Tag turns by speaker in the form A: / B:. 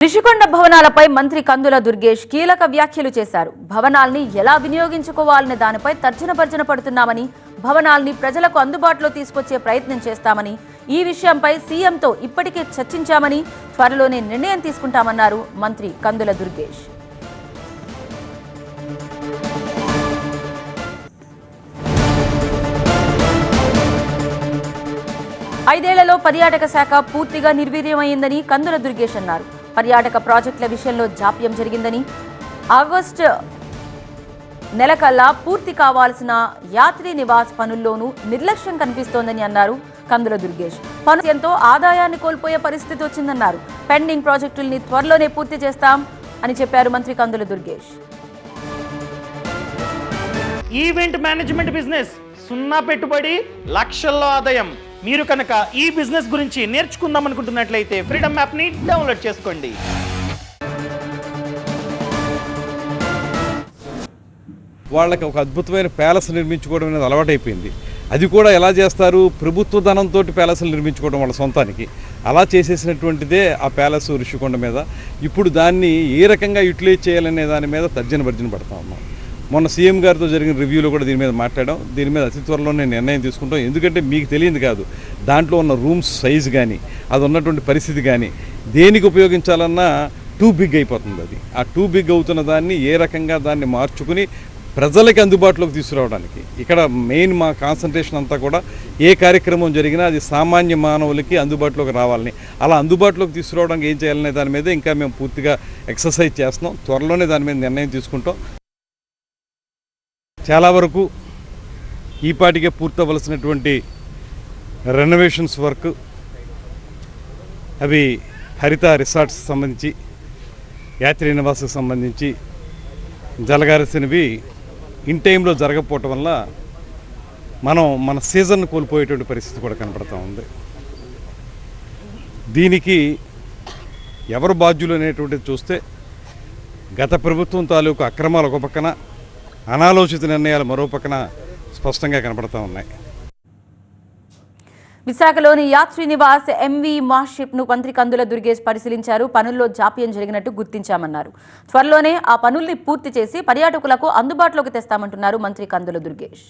A: రిషికొండ భవనాలపై మంత్రి కందుల దుర్గేష్ కీలక వ్యాఖ్యలు చేశారు. భవనాల్ని ఎలా వినియోగించుకోవాలనే దానిపై తర్జన భర్జన పడుతున్నామని భవనాల్ని ప్రజలకు అందుబాటులో తీసుకొచ్చే ప్రయత్నం చేస్తామని ఈ విషయంపై సీఎంతో ఇప్పటికే చర్చించామని త్వరలోనే నిర్ణయం తీసుకుంటామన్నారు మంత్రి కందుల దుర్గేష్. ఐదేళ్ళలో పర్యాటక శాఖ పూర్తిగా నిర్వీర్యమైందని కందుల దుర్గేష్ అన్నారు. పర్యాటక ప్రాజెక్టుల విషయంలో జాప్యం జరిగిందని ఆగస్టు నెలకల్లా పూర్తి కావాల్సిన యాత్రి నివాస్ పనుల్లోనూ నిర్లక్ష్యం కనిపిస్తోందని అన్నారు కందుల దుర్గేష్. పను ఎంతో ఆదాయాన్ని కోల్పోయే పరిస్థితి వచ్చిందన్నారు. పెండింగ్ ప్రాజెక్టుల్ని త్వరలోనే పూర్తి చేస్తాం అని చెప్పారు మంత్రి Kandula Durgesh.
B: Event management business సున్నా పెట్టుబడి లక్షల్లో ఆదాయం. మీరు కనుక ఈ బిజినెస్ గురించి నేర్చుకుందాం అనుకుంటున్నట్లయితే ఫ్రీడమ్ యాప్ని డౌన్లోడ్ చేసుకోండి.
C: వాళ్ళకి ఒక అద్భుతమైన ప్యాలెస్ నిర్మించుకోవడం అనేది అలవాటైపోయింది. అది కూడా ఎలా చేస్తారు? ప్రభుత్వ ధనంతో ప్యాలెస్లు నిర్మించుకోవడం వాళ్ళ సొంతానికి. అలా చేసేసినటువంటిదే ఆ ప్యాలెస్ ఋషికొండ మీద. ఇప్పుడు దాన్ని ఏ రకంగా యూటిలైజ్ చేయాలనే దాని మీద తర్జన భర్జన పడతా ఉన్నాం. మొన్న సీఎం గారితో జరిగిన రివ్యూలో కూడా దీని మీద మాట్లాడాం. దీని మీద అతి త్వరలోనే నిర్ణయం తీసుకుంటాం. ఎందుకంటే మీకు తెలియదు కాదు దాంట్లో ఉన్న రూమ్స్ సైజ్ కానీ అది ఉన్నటువంటి పరిస్థితి కానీ దేనికి ఉపయోగించాలన్నా టూ బిగ్ అయిపోతుంది అది. ఆ టూ బిగ్ అవుతున్న దాన్ని ఏ రకంగా దాన్ని మార్చుకుని ప్రజలకి అందుబాటులోకి తీసుకురావడానికి. ఇక్కడ మెయిన్ మా కాన్సన్ట్రేషన్ అంతా కూడా ఏ కార్యక్రమం జరిగినా అది సామాన్య మానవులకి అందుబాటులోకి రావాలని. అలా అందుబాటులోకి తీసుకురావడానికి ఏం చేయాలనే దాని మీద ఇంకా మేము పూర్తిగా ఎక్సర్సైజ్ చేస్తున్నాం. త్వరలోనే దాని మీద నిర్ణయం తీసుకుంటాం. చాలా వరకు ఈపాటికే పూర్తవలసినటువంటి రెనోవేషన్స్ వర్క్ అవి హరిత రిసార్ట్స్ సంబంధించి యాత్రి నివాసకు సంబంధించి జరగాల్సినవి ఇన్ టైంలో జరగకపోవటం వల్ల మనం మన సీజన్ కోల్పోయేటువంటి పరిస్థితి కూడా కనపడతా ఉంది. దీనికి ఎవరు బాధ్యులు అనేటువంటిది చూస్తే గత ప్రభుత్వం తాలూకు అక్రమాలు ఒక పక్కన అనాలోచిత నిర్ణయాలు మరో పక్కన స్పష్టంగా కనపడతా ఉన్నాయి.
A: విశాఖలోని యాత్రి నివాస్ ఎంవి మాషిప్ను మంత్రి కందుల దుర్గేష్ పరిశీలించారు. పనుల్లో జాప్యం జరిగినట్టు గుర్తించామన్నారు. త్వరలోనే ఆ పనుల్ని పూర్తి చేసి పర్యాటకులకు అందుబాటులోకి తెస్తామంటున్నారు మంత్రి కందుల దుర్గేష్.